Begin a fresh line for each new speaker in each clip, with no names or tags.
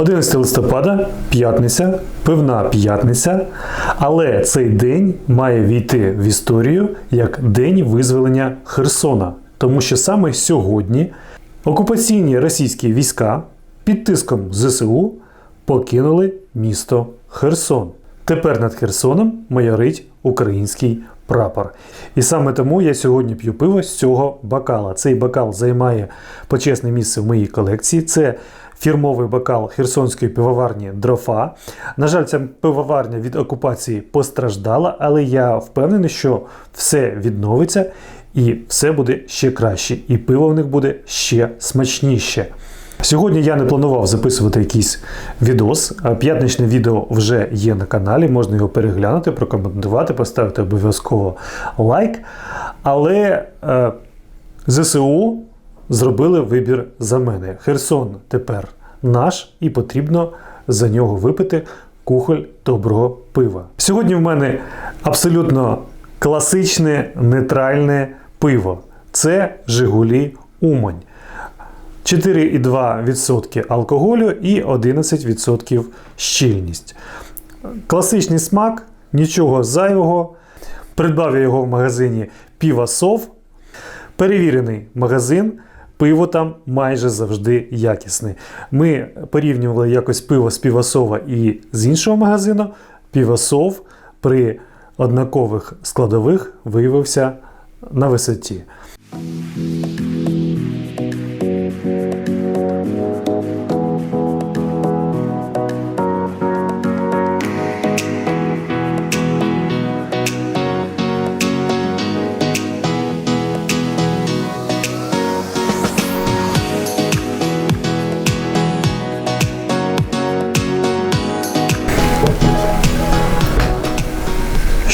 11 листопада, п'ятниця, пивна п'ятниця, але цей день має війти в історію як День визволення Херсона, тому що саме сьогодні окупаційні російські війська під тиском ЗСУ покинули місто Херсон. Тепер над Херсоном майорить український прапор. І саме тому я сьогодні п'ю пиво з цього бокала. Цей бокал займає почесне місце в моїй колекції. Це фірмовий бокал Херсонської пивоварні Дрофа. На жаль, ця пивоварня від окупації постраждала, але я впевнений, що все відновиться і все буде ще краще, і пиво в них буде ще смачніше. Сьогодні я не планував записувати якийсь відос. П'ятничне відео вже є на каналі, можна його переглянути, прокоментувати, поставити обов'язково лайк. Але е, ЗСУ зробили вибір за мене. Херсон тепер наш, і потрібно за нього випити кухоль доброго пива. Сьогодні в мене абсолютно класичне нейтральне пиво. Це Жигулі Умань. 4,2% алкоголю і 11% щільність. Класичний смак, нічого зайвого. Придбав я його в магазині Піва Сов. Перевірений магазин. Пиво там майже завжди якісне. Ми порівнювали якось пиво з Півасова і з іншого магазину. Півасов при однакових складових виявився на висоті.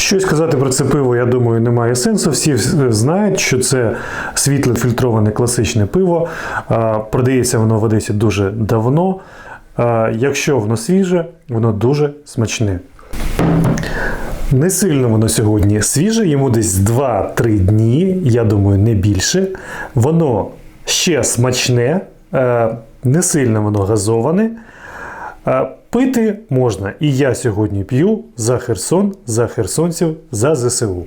Щось сказати про це пиво, я думаю, немає сенсу. Всі знають, що це світле фільтроване класичне пиво. Продається воно в Одесі дуже давно. Якщо воно свіже, воно дуже смачне. Не сильно воно сьогодні свіже, йому десь 2-3 дні, я думаю, не більше. Воно ще смачне, е, не сильно воно газоване. Пити можна. І я сьогодні п'ю за Херсон, за херсонців, за ЗСУ.